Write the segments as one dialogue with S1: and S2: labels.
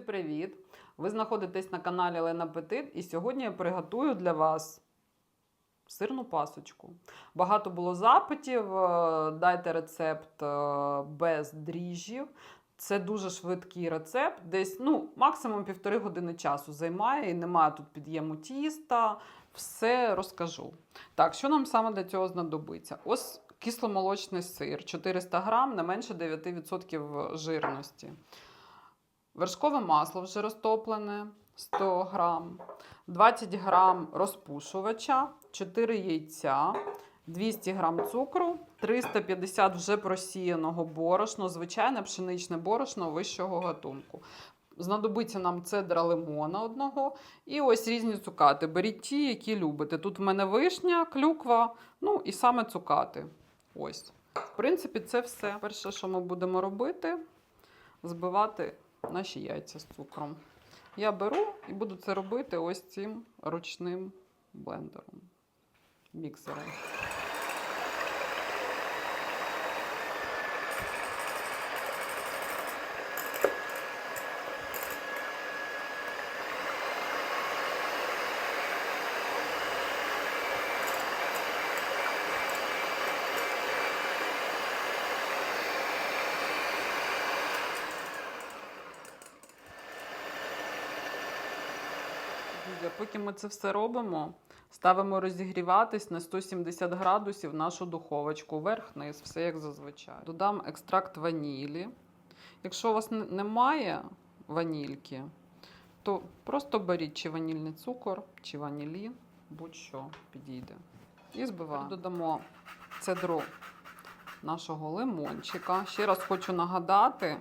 S1: Друзі, привіт! Ви знаходитесь на каналі Лена Петит, і сьогодні я приготую для вас сирну пасочку. Багато було запитів. е, Дайте рецепт е, без дріжджів. Це дуже швидкий рецепт. Десь ну, максимум півтори години часу займає і немає тут під'єму тіста. Все розкажу. Так, що нам саме для цього знадобиться? Ось кисломолочний сир, 400 грам, не менше 9% жирності. Вершкове масло вже розтоплене 100 грам, 20 грам розпушувача, 4 яйця, 200 грам цукру, 350 вже просіяного борошна, звичайне пшеничне борошно вищого гатунку. Знадобиться нам цедра лимона одного і ось різні цукати. Беріть ті, які любите. Тут в мене вишня, клюква, ну і саме цукати. Ось. В принципі, це все. Перше, що ми будемо робити, збивати наші яйця з цукром. Я беру і буду це робити ось цим ручним блендером, міксером. Друзі, поки ми це все робимо, ставимо розігріватись на 170 градусів нашу духовочку, верх-низ, все як зазвичай. Додам екстракт ванілі. Якщо у вас немає ванільки, то просто беріть чи ванільний цукор, чи ванілін, будь-що підійде. І збиваємо. Додамо цедру нашого лимончика. Ще раз хочу нагадати,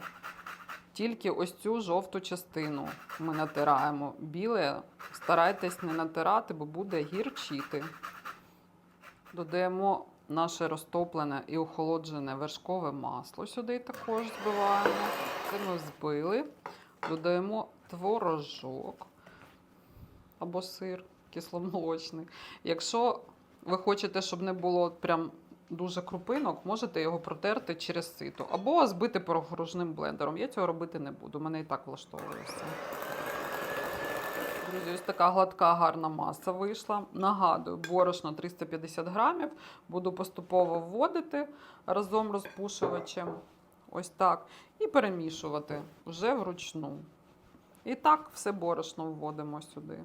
S1: тільки ось цю жовту частину ми натираємо. Біле старайтесь не натирати, бо буде гірчити. Додаємо наше розтоплене і охолоджене вершкове масло. Сюди також збиваємо. Це ми збили. Додаємо творожок або сир кисломолочний. Якщо ви хочете, щоб не було прям дуже крупинок, можете його протерти через сито або збити порохорожним блендером. Я цього робити не буду. Мене і так влаштовує все. Друзі, ось така гладка гарна маса вийшла. Нагадую, борошно 350 грамів. Буду поступово вводити разом розпушувачем. Ось так. І перемішувати вже вручну. І так все борошно вводимо сюди.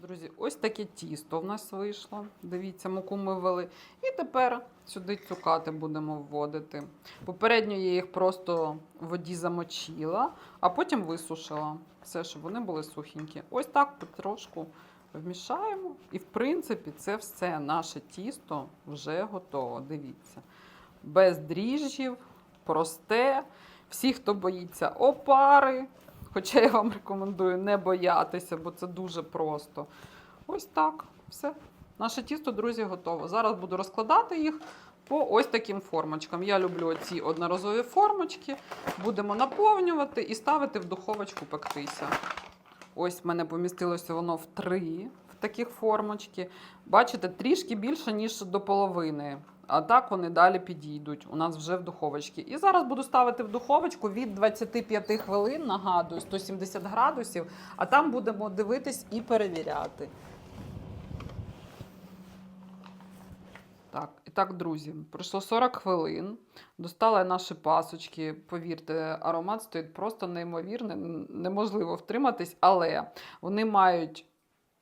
S1: Друзі, ось таке тісто в нас вийшло. Дивіться, муку ми ввели. І тепер сюди цукати будемо вводити. Попередньо я їх просто в воді замочила, а потім висушила. Все, щоб вони були сухенькі. Ось так потрошку вмішаємо. І, в принципі, це все наше тісто вже готово. Дивіться. Без дріжджів, просте. Всі, хто боїться опари. Хоча я вам рекомендую не боятися, бо це дуже просто. Ось так. Все. Наше тісто, друзі, готово. Зараз буду розкладати їх по ось таким формочкам. Я люблю ці одноразові формочки. Будемо наповнювати і ставити в духовочку пектися. Ось в мене помістилося воно в три в таких формочки. Бачите, трішки більше, ніж до половини. А так вони далі підійдуть у нас вже в духовочці. І зараз буду ставити в духовочку від 25 хвилин, нагадую, 170 градусів, а там будемо дивитись і перевіряти. Так, і так, друзі, пройшло 40 хвилин. Достала наші пасочки. Повірте, аромат стоїть просто неймовірний, неможливо втриматись, але вони мають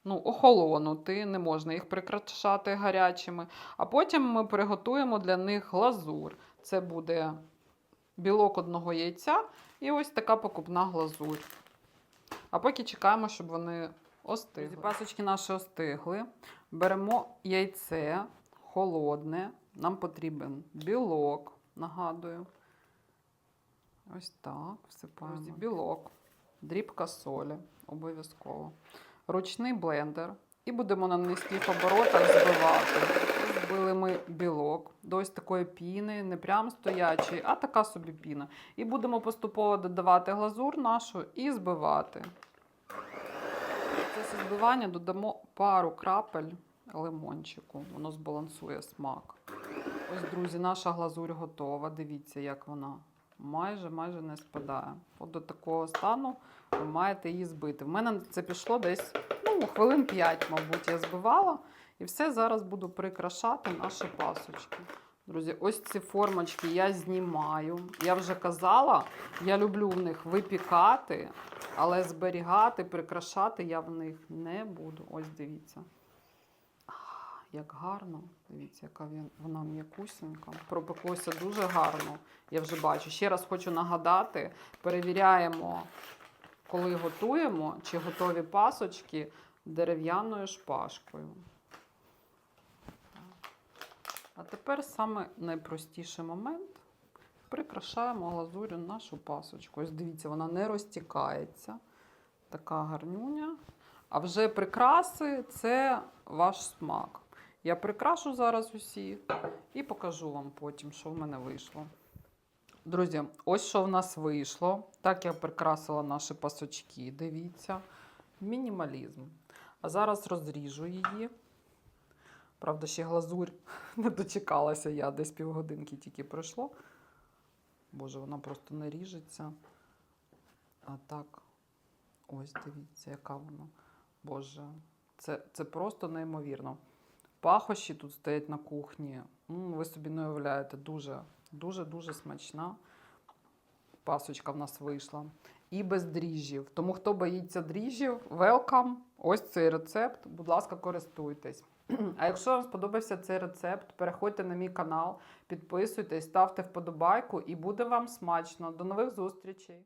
S1: ну, охолонути, не можна їх прикрашати гарячими. А потім ми приготуємо для них глазур. Це буде білок одного яйця і ось така покупна глазурь. А поки чекаємо, щоб вони остигли. Пасочки наші остигли. Беремо яйце холодне. Нам потрібен білок, нагадую. Ось так, всипаємо. Білок, дрібка солі, обов'язково. Ручний блендер. І будемо на низьких оборотах збивати. Збили ми білок до ось такої піни, не прям стоячої, а така собі піна. І будемо поступово додавати глазур нашу і збивати. Це збивання додамо пару крапель лимончику. Воно збалансує смак. Ось, друзі, наша глазурь готова. Дивіться, як вона майже майже не спадає. От до такого стану ви маєте її збити. В мене це пішло десь ну, хвилин 5, мабуть, я збивала. І все зараз буду прикрашати наші пасочки. Друзі, ось ці формочки я знімаю. Я вже казала, я люблю в них випікати, але зберігати, прикрашати я в них не буду. Ось дивіться. Як гарно. Дивіться, яка вона м'якусенька. Пропеклося дуже гарно. Я вже бачу. Ще раз хочу нагадати: перевіряємо, коли готуємо, чи готові пасочки дерев'яною шпажкою. А тепер саме найпростіший момент. Прикрашаємо глазурю нашу пасочку. Ось дивіться, вона не розтікається. Така гарнюня. А вже прикраси це ваш смак. Я прикрашу зараз усі і покажу вам потім, що в мене вийшло. Друзі, ось що в нас вийшло. Так я прикрасила наші пасочки. Дивіться. Мінімалізм. А зараз розріжу її. Правда, ще глазурь не дочекалася я, десь півгодинки тільки пройшло. Боже, вона просто не ріжеться. А так, ось дивіться, яка вона. Боже, це, це просто неймовірно. Пахощі тут стоять на кухні. М, ви собі не уявляєте, дуже, дуже, дуже смачна. Пасочка в нас вийшла. І без дріжджів. Тому хто боїться дріжджів, welcome. Ось цей рецепт. Будь ласка, користуйтесь. А якщо вам сподобався цей рецепт, переходьте на мій канал, підписуйтесь, ставте вподобайку і буде вам смачно. До нових зустрічей!